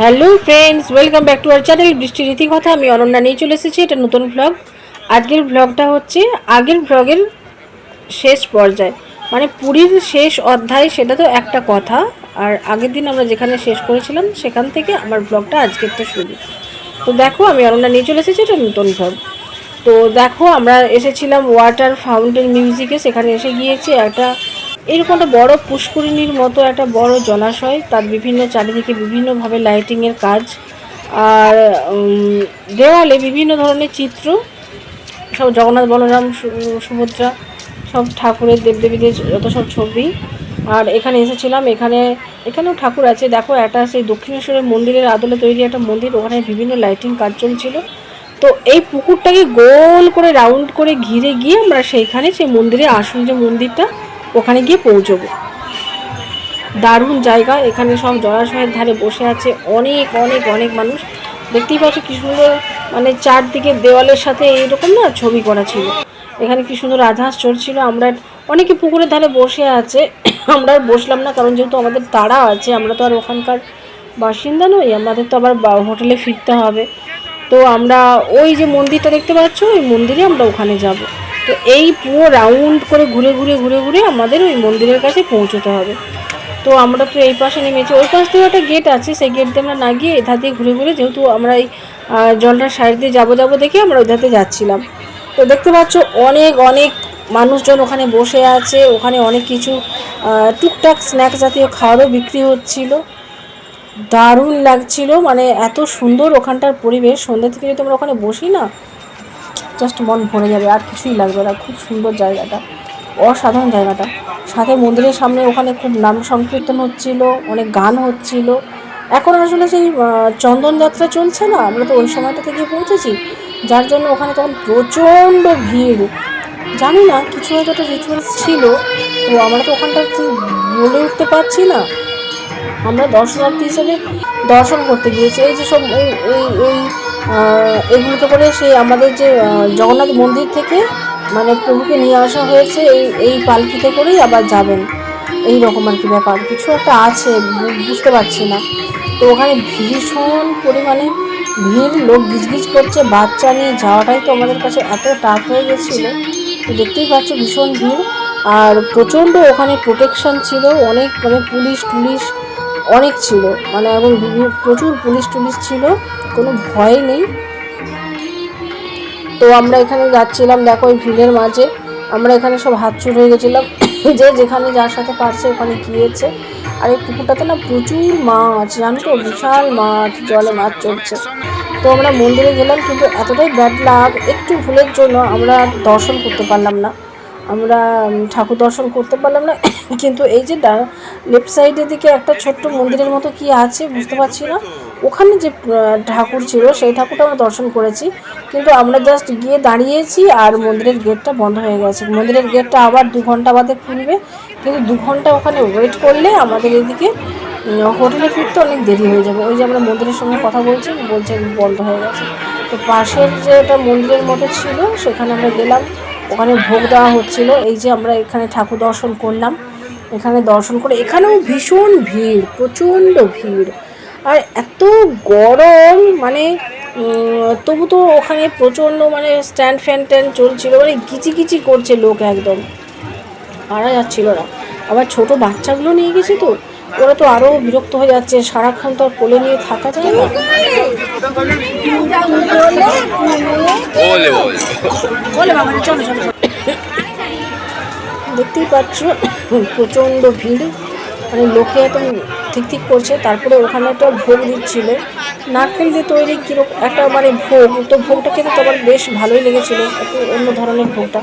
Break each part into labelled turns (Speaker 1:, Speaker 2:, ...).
Speaker 1: Hello friends, welcome back to our channel বৃষ্টি রীতিকথা। আমি অনন্যা নিয়ে চলে এসেছি, এটা নতুন ভ্লগ আজকের ভ্লগটা হচ্ছে আগের ভ্লগের শেষ পর্যায়ে। মানে পুরীর শেষ অধ্যায়, সেটা তো একটা কথা। আর আগের দিন আমরা যেখানে শেষ করেছিলাম, সেখান থেকে আমার ব্লগটা আজকেরটা শুরু। তো দেখো, আমি অনন্যা নিয়ে চলে এসেছি, এটা নতুন ভ্লগ তো দেখো, আমরা এসেছিলাম ওয়াটার ফাউন্টেন মিউজিকে সেখানে এসে গিয়েছি একটা এরকম একটা বড় পুষ্করিণীর মতো একটা বড় জলাশয়, তার বিভিন্ন চারিদিকে বিভিন্নভাবে লাইটিংয়ের কাজ, আর দেওয়ালে বিভিন্ন ধরনের চিত্র, সব জগন্নাথ, বলরাম সুভদ্রা, সব ঠাকুরের, দেবদেবীদের যত সব ছবি। আর এখানে এসেছিলাম, এখানে, এখানেও ঠাকুর আছে, দেখো, একটা সেই দক্ষিণেশ্বরের মন্দিরের আদলে তৈরি একটা মন্দির, ওখানে বিভিন্ন লাইটিং কাজ চলছিল। তো এই পুকুরটাকে গোল করে রাউন্ড করে ঘিরে গিয়ে আমরা সেইখানে সেই মন্দিরে আসল যে মন্দিরটা ওখানে গিয়ে পৌঁছবো। দারুণ জায়গা, এখানে সব জলাশয়ের ধারে বসে আছে অনেক অনেক অনেক মানুষ। দেখতেই পাচ্ছ কি সুন্দর মানে চারদিকে দেওয়ালের সাথে এইরকম না ছবি করা ছিল। এখানে কি সুন্দর আধাস চড়ছিল, আমরা অনেকে পুকুরের ধারে বসে আছে, আমরা আর বসলাম না, কারণ যেহেতু আমাদের তাড়া আছে, আমরা তো আর ওখানকার বাসিন্দা নই, আমাদের তো আবার হোটেলে ফিরতে হবে। তো আমরা ওই যে মন্দিরটা দেখতে পাচ্ছ, ওই মন্দিরে আমরা ওখানে যাব। তো এই পুরো রাউন্ড করে ঘুরে ঘুরে ঘুরে ঘুরে আমাদের ওই মন্দিরের কাছে পৌঁছতে হবে। তো আমরা তো এই পাশে নেমেছি। ওই পাশ থেকে একটা গেট আছে, সেই গেট দিয়ে আমরা না গিয়ে এধার দিয়ে ঘুরে ঘুরে যেহেতু আমরা এই জলটার সাইড দিয়ে যাব যাব দেখে আমরা ওই ধাতে যাচ্ছিলাম। তো দেখতে পাচ্ছ অনেক অনেক মানুষজন ওখানে বসে আছে। ওখানে অনেক কিছু টুকটাক স্ন্যাক্স জাতীয় খাবারও বিক্রি হচ্ছিল। দারুণ লাগছিল। মানে এত সুন্দর ওখানটার পরিবেশ। সন্ধ্যা থেকে যদি আমরা ওখানে বসি না জাস্ট মন ভরে যাবে, আর কিছুই লাগবে না। খুব সুন্দর জায়গাটা। অসাধারণ জায়গাটা। সাথে মন্দিরের সামনে ওখানে খুব নাম সংকীর্তন হচ্ছিল, অনেক গান হচ্ছিল। এখন আসলে সেই চন্দন যাত্রা চলছে না? আমরা তো ওই সময়টাতে গিয়ে পৌঁছেছি। যার জন্য ওখানে তখন প্রচণ্ড ভিড়। জানি না, কিছু হয়তো একটা রিচুয়ালস ছিল। তো আমরা তো ওখানটা কি বলে উঠতে পারছি না। আমরা দর্শনার্থী হিসেবে দর্শন করতে গিয়েছি। এই যে সব এই এই এগুলোতে করে সেই আমাদের যে জগন্নাথ মন্দির থেকে মানে প্রভুকে নিয়ে আসা হয়েছে, এই এই পালকিতে করেই আবার যাবেন। এই রকম আর কি ব্যাপার। কিছু একটা আছে বুঝতে পারছি না। তো ওখানে ভীষণ পরিমাণে ভিড়, লোক গিজগিজ করছে, বাচ্চা নিয়ে যাওয়াটাই তো আমাদের কাছে এত টাফ হয়ে গেছিল। তো দেখতেই পাচ্ছ ভীষণ ভিড়। আর প্রচণ্ড ওখানে প্রোটেকশন ছিল, অনেক মানে পুলিশ টুলিশ অনেক ছিল। মানে এবং বিভিন্ন, প্রচুর পুলিশ টুলিশ ছিল। কোনো ভয় নেই। তো আমরা এখানে যাচ্ছিলাম, দেখো ওই ভিড়ের মাঝে। আমরা এখানে সব হাত চুর হয়ে গেছিলাম। যে যেখানে যার সাথে পারছে ওখানে গিয়েছে। আর এই পুকুরটাতে না প্রচুর মাছ, জানো তো? বিশাল মাছ, জলে মাছ চলছে তো আমরা মন্দিরে গেলাম, কিন্তু এতটাই ব্যাড লাগ একটু ভুলের জন্য আমরা দর্শন করতে পারলাম না। আমরা ঠাকুর দর্শন করতে পারলাম না। কিন্তু এই যে লেফট সাইডের দিকে একটা ছোট্ট মন্দিরের মতো কি আছে, বুঝতে পারছি না। ওখানে যে ঠাকুর ছিল, সেই ঠাকুরটা আমরা দর্শন করেছি। কিন্তু আমরা জাস্ট গিয়ে দাঁড়িয়েছি আর মন্দিরের গেটটা বন্ধ হয়ে গেছে। মন্দিরের গেটটা আবার দু ঘণ্টা বাদে খুলবে। কিন্তু দু ঘণ্টা ওখানে ওয়েট করলে আমাদের এদিকে হোটেলে ফিরতে অনেক দেরি হয়ে যাবে। ওই যে আমরা মন্দিরের সঙ্গে কথা বলছি, বলছে বন্ধ হয়ে গেছে। তো পাশের যে একটা মন্দিরের মতো ছিল, সেখানে আমরা গেলাম। ওখানে ভোগ দেওয়া হচ্ছিল। এই যে আমরা এখানে ঠাকুর দর্শন করলাম। এখানে দর্শন করে এখানেও ভীষণ ভিড়, প্রচণ্ড ভিড়। আর এত গরম মানে তবু তো ওখানে প্রচণ্ড মানে স্ট্যান্ড ফ্যান ট্যান চলছিল মানে কিচি কিচি করছে লোক একদম। পারা যাচ্ছিল না। আবার ছোট বাচ্চাগুলো নিয়ে গেছি তো, ওরা তো আরও বিরক্ত হয়ে যাচ্ছে। সারাক্ষণ তো আর কোলে নিয়ে থাকা যায় না। বাবা চলো চলো। দেখতেই পাচ্ছ প্রচণ্ড ভিড়। মানে লোকে একদম ঠিক ঠিক করছে তারপরে ওখানে একটা ভোগ দিচ্ছিল। নারকেল দিয়ে তৈরি কীরকম একটা মানে ভোগ তো ভোগটা খেতে তো আমার বেশ ভালোই লেগেছিলো একটু অন্য ধরনের ভোগটা।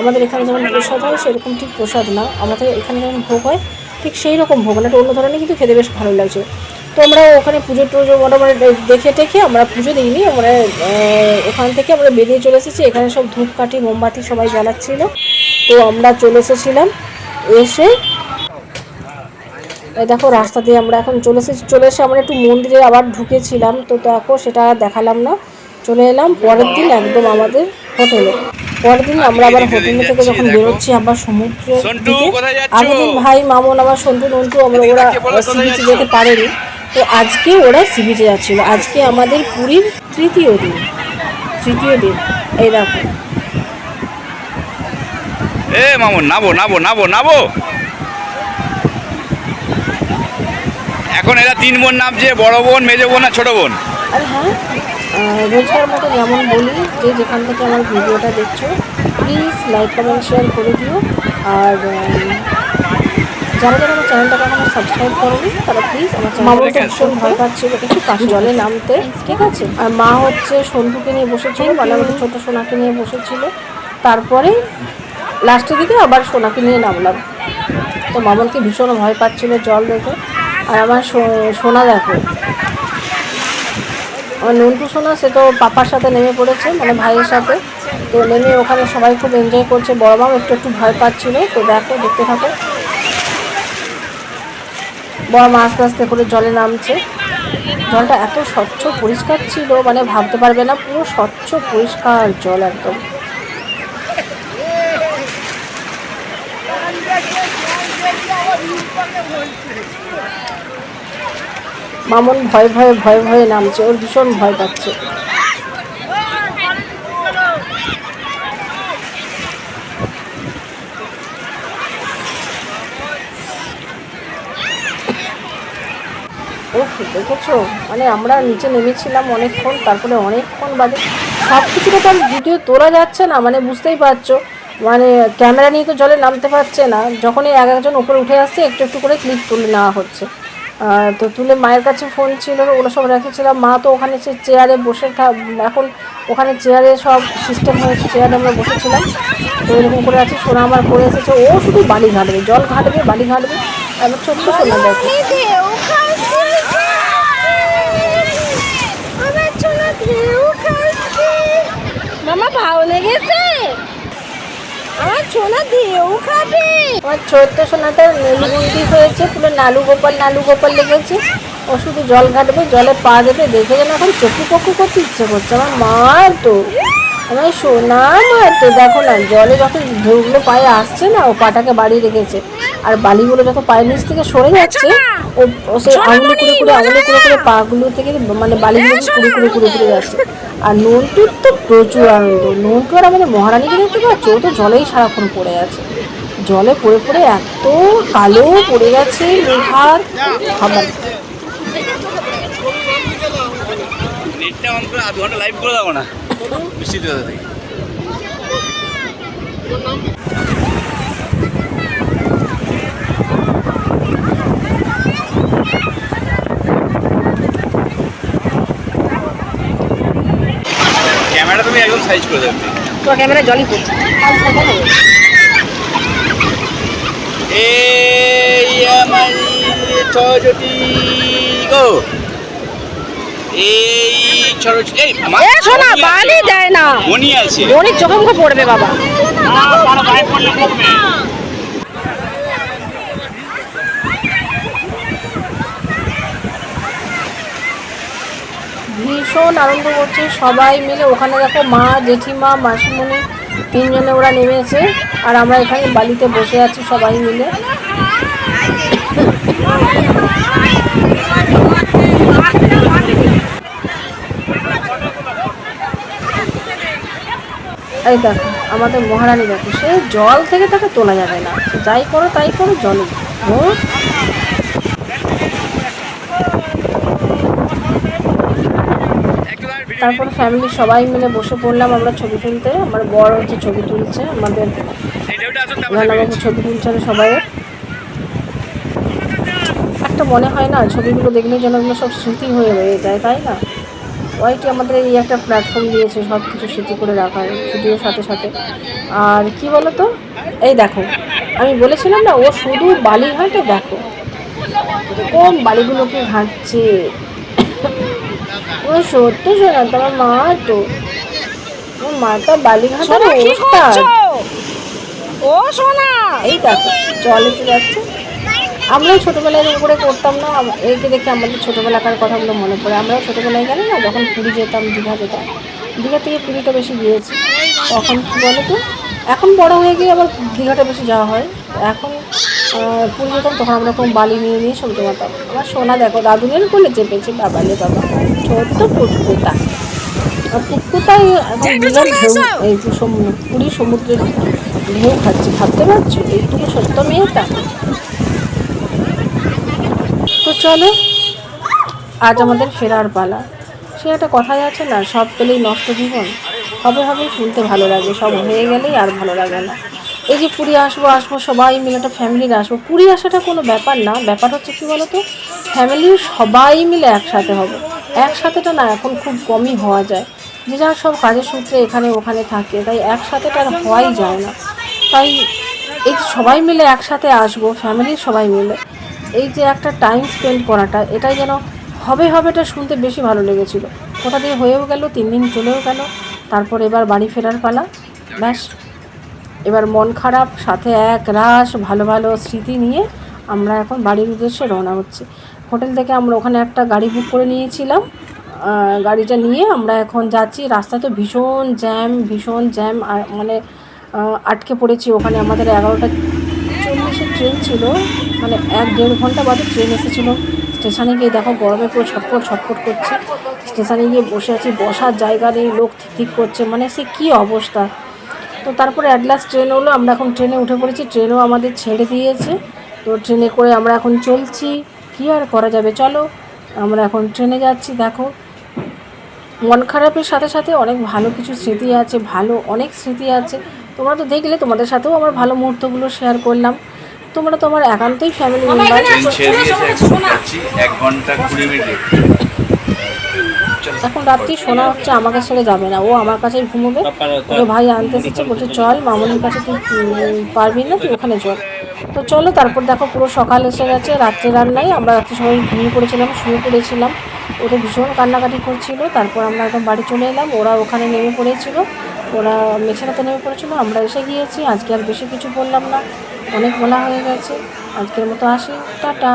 Speaker 1: আমাদের এখানে যেমন প্রসাদ হয় সেরকম ঠিক প্রসাদ না। আমাদের এখানে যেমন ভোগ হয় ঠিক সেই রকম ভোগ না একটা অন্য ধরনের কিন্তু খেতে বেশ ভালো লাগছে তো আমরা ওখানে পুজো টুজো মোটামুটি দেখে টেখে আমরা পুজো দিইনি আমরা ওখান থেকে আমরা বেরিয়ে চলে এসেছি। এখানে সব ধূপকাঠি মোমবাতি সবাই জ্বালাচ্ছিল। তো আমরা চলে এসেছিলাম। এসে দেখো রাস্তা দিয়ে আমরা এখন চলে এসেছি। চলে এসে আমরা একটু মন্দিরে আবার ঢুকেছিলাম। তো দেখো সেটা দেখালাম না। চলে এলাম। পরের দিন একদম আমাদের হোটেলে। পরের দিন আমরা আবার হোটেল থেকে যখন বেরোচ্ছি আবার সমুদ্রের দিকে। আগের দিন ভাই মামন আবার সন্টু নন্টু আমরা ওরা সি? যেতে পারেনি। তো আজকে ওরা সি বিচে যাচ্ছিল। আজকে আমাদের পুরীর তৃতীয় দিন। তৃতীয় দিন। এই দেখো।
Speaker 2: এ মামুন নাবো নাবো নাবো নাবো। এখন এরা তিন বোন নামছে বড় বোন মেজো বোন আর ছোট বোন।
Speaker 1: আর হ্যাঁ রোজকার মতো যেমন বলি যে যেখান থেকে আমার ভিডিওটা দেখছ প্লিজ লাইক কমেন্ট শেয়ার করে দিও। আর যারা যারা আমার চ্যানেলটাকে এখনও সাবস্ক্রাইব করেনি তারা প্লিজ আমার চ্যানেলটা ভীষণ ভয় পাচ্ছিল একটু কাশি জলে নামতে ঠিক আছে? আর মা হচ্ছে সন্ধুকে নিয়ে বসেছিল মানে আমাদের ছোটো সোনাকে নিয়ে বসেছিল। তারপরে লাস্টের দিকে আবার সোনাকে নিয়ে নামলাম। তো মামনকে ভীষণ ভয় পাচ্ছিল জল দেখে। আর আমার সো- সোনা দেখো। আমার নন্টু সোনা সে তো পাপার সাথে নেমে পড়েছে মানে ভাইয়ের সাথে। তো নেমে ওখানে সবাই খুব এনজয় করছে। বড় মাও একটু একটু ভয় পাচ্ছিল। তো দেখো দেখতে থাকো। বড় মা আস্তে আস্তে করে জলে নামছে। জলটা এত স্বচ্ছ পরিষ্কার ছিল মানে ভাবতে পারবে না, পুরো স্বচ্ছ পরিষ্কার জল একদম। মামন ভয় ভয়ে ভয়ে ভয়ে নামছে, ওর ভীষণ ভয় পাচ্ছে। ওফ দেখেছ মানে আমরা নিচে নেমেছিলাম অনেকক্ষণ তারপরে অনেকক্ষণ বাদে সব কিছুটা তো আর ভিডিও তোলা যাচ্ছে না মানে বুঝতেই পারছ মানে ক্যামেরা নিয়ে তো জলে নামতে পারছে না যখনই এক একজন উপরে উঠে আসছে একটু একটু করে ক্লিপ তুলে নেওয়া হচ্ছে তো তুলে মায়ের কাছে ফোন ছিল ওগুলো সব রেখেছিলাম মা তো ওখানে সে চেয়ারে বসে এখন ওখানে চেয়ারে সব সিস্টেম হয়েছে চেয়ারে আমরা বসেছিলাম তো এরকম করে আছে সোনা আমার করে এসেছে ও শুধু বালি ঘাটবে জল ঘাটবে বালি ঘাটবে আমার ছোট্ট সোনা দেখো
Speaker 3: ঢেউ খাচ্ছে আমার ছোলা ঢেউ খাচ্ছে মামা ভালো লেগেছে। আমার ছোলা ঢেউ খাবে।
Speaker 1: আমার ছোট্ট সোনাটা নীলগুন্ডি হয়েছে, পুরো নালু গোপাল নালু গোপাল লেগেছে। ও শুধু জল ঘাটবে, জলে পা দেবে, দেখে যেন এখন চক্ষু পক্ষু করতে ইচ্ছে করছে। আমার মা তো, আমার সোনা মা তো। দেখো না, জলে যখন ঢুকলো পায়ে আসছে না, ও পাটাকে বাড়ি রেখেছে। আর বালিগুলো যত পায়ের নিচ থেকে সরে যাচ্ছে ও ও সে আঙুলি কুড়ে কুড়ে আঙুলি কুড়ে কুড়ে পাগুলো থেকে মানে বালিগুলো কুড়ে কুড়ে কুড়ে কুড়ে যাচ্ছে। আর নন্টুর তো প্রচুর আনন্দ নন্টু আর আমাদের মহারানীকে দেখতে পাচ্ছ? ও তো জলেই সারাক্ষণ পড়ে আছে। জলে পড়ে পড়ে এত কালো পড়ে গেছে লোহার। খাবার
Speaker 2: নেটটা অন করে আধ ঘণ্টা লাইভ করে দাও না। বৃষ্টিতে থেকে ক্যামেরা তুমি একদম সাইজ করে
Speaker 1: দেবেন ক্যামেরা জলই পড়ছে
Speaker 2: এই আমার গো। এই এই
Speaker 1: শোনা বালি দেয় না।
Speaker 2: মনি আছে।
Speaker 1: গরিব চোখে মুখে পড়বে বাবা। ভীষণ আনন্দ করছে। সবাই মিলে ওখানে দেখো মা, জেঠিমা, মাসিমণি তিনজনে ওরা নেমেছে আর আমরা এখানে বালিতে বসে আছি সবাই মিলে। এই দেখো, আমাদের মহারানী দেখো, সে জল থেকে তাকে তোলা যাবে না। যাই করো তাই করো, জলে তারপর ফ্যামিলি সবাই মিলে বসে পড়লাম আমরা ছবি তুলতে। আমার বড় হচ্ছে ছবি তুলছে, আমাদের ছবি তুলছে সবাই। একটা মনে হয় না, ছবিগুলো দেখলে যেন এগুলো সব স্মৃতি হয়ে রয়ে যায়, তাই না? ওয়াইটি আমাদের এই একটা প্ল্যাটফর্ম দিয়েছে সব কিছু স্মৃতি করে রাখার ভিডিওর সাথে সাথে। আর কি বলো তো এই দেখো, আমি বলেছিলাম না, ও শুধু বালি ঘাটে দেখো। কোন বালিগুলোকে ঘাটছে? ও সত্য শোনা তোমার মা তো। আমার মাটা বালি ওস্তাদ
Speaker 3: ও সোনা
Speaker 1: এই দেখো জল এসে যাচ্ছে। আমরাও ছোটোবেলায় এরকম করে করতাম না একে দেখে আমাদের ছোটোবেলাকার কথাগুলো মনে পড়ে। আমরাও ছোটোবেলায় গেলে না যখন পুরী যেতাম দীঘা যেতাম। দীঘা থেকে পুরীটা বেশি গিয়েছি। তখন কী বলো তো এখন বড় হয়ে গিয়ে আবার দীঘাটা বেশি যাওয়া হয়। এখন পুরী যেতাম তখন আমরা এরকম বালি নিয়ে নিয়ে সব জমাতাম আমার সোনা দেখো দাদুনের কোলে চেপেছে বাবালে বাবা। ছোট্ট পুটকুটা আর পুটকুটাই এখন বিরাট ঢেউ এই পুরী সমুদ্রের ঢেউ খাচ্ছে। ভাবতে পারছ? এইটুকু সত্য মেয়েটা? তো চলো আজ আমাদের ফেরার পালা। সে একটা কথাই আছে না সব পেলেই নষ্ট জীবন। হবে হবে শুনতে ভালো লাগে সব হয়ে গেলেই আর ভালো লাগে না। এই যে পুরী আসব আসব, সবাই মিলে একটা ফ্যামিলির আসব। পুরী আসাটা কোনো ব্যাপার না, ব্যাপার হচ্ছে কী বলো তো ফ্যামিলির সবাই মিলে একসাথে হবে। একসাথেটা না এখন খুব কমই হওয়া যায়। যে যার সব কাজের সূত্রে এখানে ওখানে থাকে, তাই একসাথেটা আর হওয়াই যায় না। তাই এই সবাই মিলে একসাথে আসব ফ্যামিলির সবাই মিলে। এই যে একটা টাইম স্পেন্ড করাটা, এটাই যেন হবে, হবেটা শুনতে বেশি ভালো লেগেছিল। কোথা দিয়ে হয়েও গেল, তিন দিন চলেও গেল, তারপর এবার বাড়ি ফেরার পালা, ব্যাস। এবার মন খারাপ, সাথে এক রাস ভালো ভালো স্মৃতি নিয়ে আমরা এখন বাড়ির উদ্দেশ্যে রওনা হচ্ছি। হোটেল থেকে আমরা ওখানে একটা গাড়ি বুক করে নিয়েছিলাম। গাড়িটা নিয়ে আমরা এখন যাচ্ছি। রাস্তা তো ভীষণ জ্যাম ভীষণ জ্যাম মানে আটকে পড়েছি। ওখানে আমাদের এগারোটা চল্লিশের ট্রেন ছিল। মানে এক দেড় ঘণ্টা বাদে ট্রেন এসেছিল। স্টেশনে গিয়ে দেখো গরমে পুরো ছটফট ছটফট করছে। স্টেশনে গিয়ে বসে আছি। বসার জায়গা নেই, লোক ঠিক করছে। মানে সে কী অবস্থা? তো তারপরে অ্যাট লাস্ট ট্রেন হলো আমরা এখন ট্রেনে উঠে পড়েছি ট্রেনও আমাদের ছেড়ে দিয়েছে। তো ট্রেনে করে আমরা এখন চলছি। কী আর করা যাবে? চলো আমরা এখন ট্রেনে যাচ্ছি দেখো। মন খারাপের সাথে সাথে অনেক ভালো কিছু স্মৃতি আছে ভালো অনেক স্মৃতি আছে। তোমরা তো দেখলে তোমাদের সাথেও আমার ভালো মুহূর্তগুলো শেয়ার করলাম। তোমরা তো আমার একান্তই ফ্যামিলি মেম্বার
Speaker 2: এক ঘণ্টা কুড়ি মিনিট।
Speaker 1: এখন রাত্রি শোনা হচ্ছে আমাকে ছেড়ে যাবে না। ও আমার কাছে ঘুমোবে। ওকে ভাই, আনতে এসেছে। বলছে, চল, মামনির কাছে তুই পারবি না, তুই ওখানে চল। তো চলো, তারপর দেখো, পুরো সকাল এসে গেছে রাত্রে রান্নায় আমরা রাত্রে সবাই ঘুমিয়ে পড়েছিলাম, শুয়ে পড়েছিলাম। ও ভীষণ কান্নাকাটি করছিল। তারপর আমরা একদম বাড়ি চলে এলাম। ওরা ওখানে নেমে পড়েছিল। ওরা মেছেরাতে নেমে পড়েছিল। আমরা এসে গিয়েছি। আজকে আর বেশি কিছু বললাম না। অনেক বলা হয়ে গেছে। আজকের মতো আসি। টাটা।